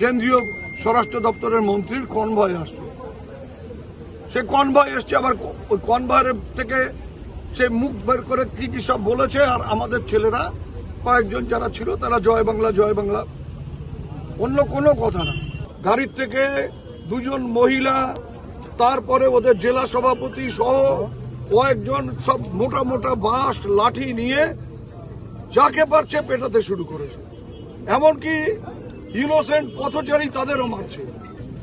কেন্দ্রীয় স্বরাষ্ট্র দপ্তরের মন্ত্রীর কনভয় আসছে। সে কনভয় এসছে, আবার ওই কনভয়ের থেকে সে মুখ বের করে কি কি সব বলেছে, আর আমাদের ছেলেরা কয়েকজন যারা ছিল, তারা জয় বাংলা জয় বাংলা। অন্য কোনো কথা না। গাড়ির থেকে দুজন মহিলা, তারপরে ওদের জেলা সভাপতি সহ কয়েকজন সব মোটা মোটা বাঁশ, লাঠি নিয়ে যাকে পারছে পেটাতে শুরু করেছে। এমনকি ইনোসেন্ট পথচারী তাদেরও মারছে।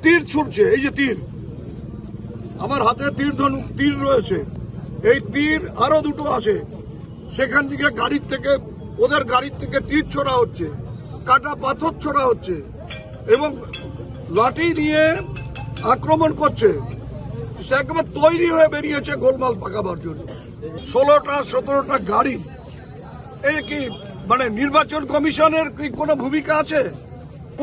তীর ছুটছে, এই যে তীর। আমার হাতে তীর তীর রয়েছে। এই তীর আরও দুটো আছে। সেখান থেকে গাড়ির থেকে ওদের গাড়ির থেকে তীর ছোড়া হচ্ছে। কাটা পাথর ছোড়া হচ্ছে। এবং লাঠি নিয়ে আক্রমণ করছে। সে একেবারে তৈরি হয়ে বেরিয়েছে গোলমাল পাকাবার জন্য। ষোলোটা, সতেরোটা গাড়ি। এই কি মানে নির্বাচন কমিশনের কি কোনো ভূমিকা আছে?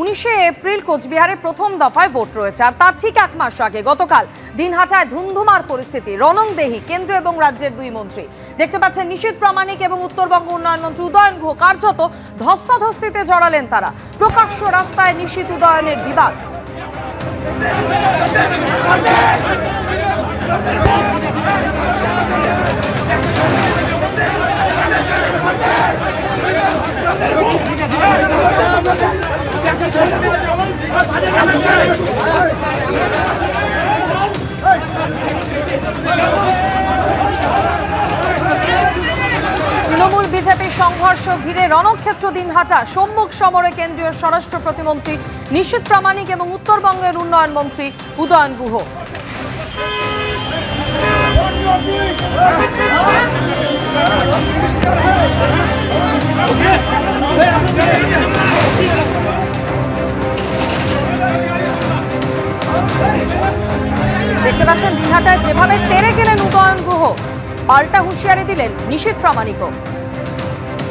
উনিশে এপ্রিল কোচবিহারে প্রথম দফায় ভোট রয়েছে, আর তার ঠিক এক মাস আগে গতকাল দিনহাটায় ধুন্ধুমার পরিস্থিতি রনং দেহি কেন্দ্র এবং রাজ্যের দুই মন্ত্রী। দেখতে পাচ্ছেন নিশীত প্রামাণিক এবং উত্তরবঙ্গ উন্নয়ন মন্ত্রী উদয়ন গুহ কার্যত ধস্তাধস্তিতে জড়ালেন তারা। প্রকাশ্য রাস্তায় নিশীত উদয়নের বিবাদ তৃণমূল বিজেপি সংঘর্ষ ঘিরে রণক্ষেত্র দিনহাটা সম্মুখ সমরে কেন্দ্রীয় স্বরাষ্ট্র প্রতিমন্ত্রী নিশীত প্রামাণিক এবং উত্তরবঙ্গের উন্নয়ন মন্ত্রী উদয়ন গুহ। দেখতে পাচ্ছেন, দিনহাটায় যেভাবে তেরে গেলেন উদয়ন গুহ, পাল্টা হুঁশিয়ারি দিলেন নিশীত প্রামাণিকও।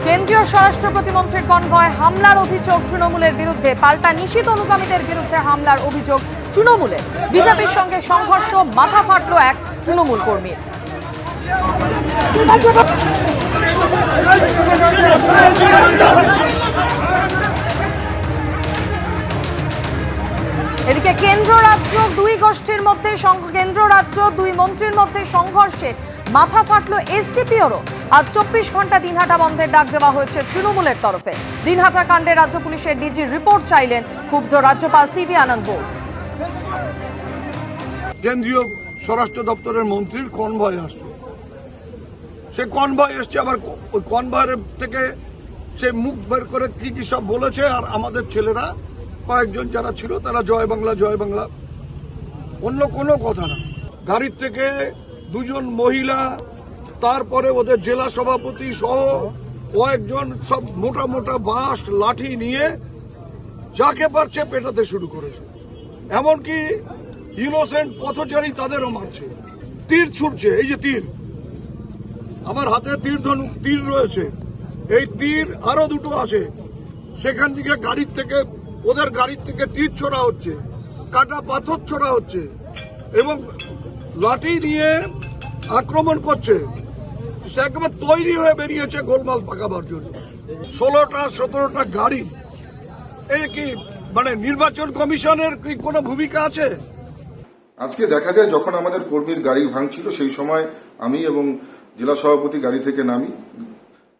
কেন্দ্রীয় স্বরাষ্ট্র প্রতিমন্ত্রীর কনভয় হামলার অভিযোগ তৃণমূলের বিরুদ্ধে পাল্টা নিষিদ্ধ অনুগামীদের বিরুদ্ধে হামলার অভিযোগ তৃণমূলে। বিজেপির সঙ্গে সংঘর্ষ, মাথা ফাটল এক তৃণমূল কর্মীর। এদিকে কেন্দ্র রাজ্য দুই গোষ্ঠীর মধ্যে কেন্দ্র রাজ্য দুই মন্ত্রীর মধ্যে সংঘর্ষে মাথা ফাটলো এসডিপিওরও। আজ চব্বিশ ঘণ্টা দিনহাটা বন্ধের ডাক দেওয়া হয়েছে তৃণমূলের তরফে। দিনহাটা কাণ্ডে রাজ্য পুলিশের ডিজি রিপোর্ট চাইলেন ক্ষুব্ধ রাজ্যপাল সিভি আনন্দ বোস। কেন্দ্রীয় স্বরাষ্ট্র দপ্তরের মন্ত্রীর কনভয় আসছে। সে কনভয় এসছে, আবার ওই কনভয়ের থেকে সে মুখ বের করে কি কি সব বলেছে আর আমাদের ছেলেরা কয়েকজন যারা ছিল তারা জয় বাংলা জয় বাংলা। অন্য কোনো কথা না। গাড়ির থেকে দুজন মহিলা, তারপরে ওদের জেলা সভাপতি সহ কয়েকজন সব মোটা মোটা বাঁশ, লাঠি নিয়ে যাকে পারছে পেটাতে শুরু করেছে। এমনকি ইনোসেন্ট পথচারী তাদেরও মারছে। তীর ছুটছে, এই যে তীর। আমার হাতে তীর ধনু তীর রয়েছে। এই তীর আরও দুটো আছে। সেখান থেকে গাড়ির থেকে ওদের গাড়ির থেকে তীর ছোড়া হচ্ছে, কাটা পাথর ছোড়া হচ্ছে এবং লাঠি নিয়ে আক্রমণ করছে। সে একেবারে তৈরি হয়ে বেরিয়েছে গোলমাল পাকাবার জন্য। ষোলোটা, সতেরোটা গাড়ি। এই কি মানে নির্বাচন কমিশনের কি কোনো ভূমিকা আছে? আজকে দেখা যায় যখন আমাদের কর্মীর গাড়ি ভাঙছিল, সেই সময় আমি এবং জেলা সভাপতি গাড়ি থেকে নামি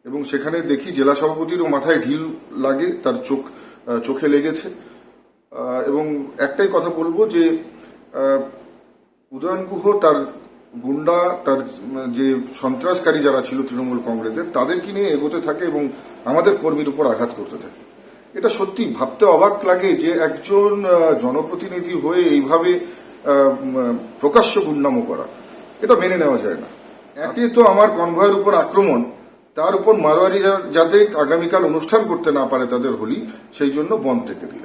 এবং সেখানে দেখি জেলা সভাপতিরও মাথায় ঢিল লাগে, তার চোখ চোখে লেগেছে। এবং একটাই কথা বলব যে উদয়ন গুহ তার গুন্ডা, তার যে সন্ত্রাসকারী যারা ছিল তৃণমূল কংগ্রেসের, তাদেরকে নিয়ে এগোতে থাকে এবং আমাদের কর্মীর উপর আঘাত করতে থাকে। এটা সত্যি ভাবতে অবাক লাগে যে একজন জনপ্রতিনিধি হয়ে এইভাবে প্রকাশ্য গুন্ডামো করা। এটা মেনে নেওয়া যায় না। একে তো আমার কনভয়ের উপর আক্রমণ তার উপর মারোয়ারি যাতে আগামীকাল অনুষ্ঠান করতে না পারে তাদের হোলি, সেই জন্য বন্ধ থেকে দিলেন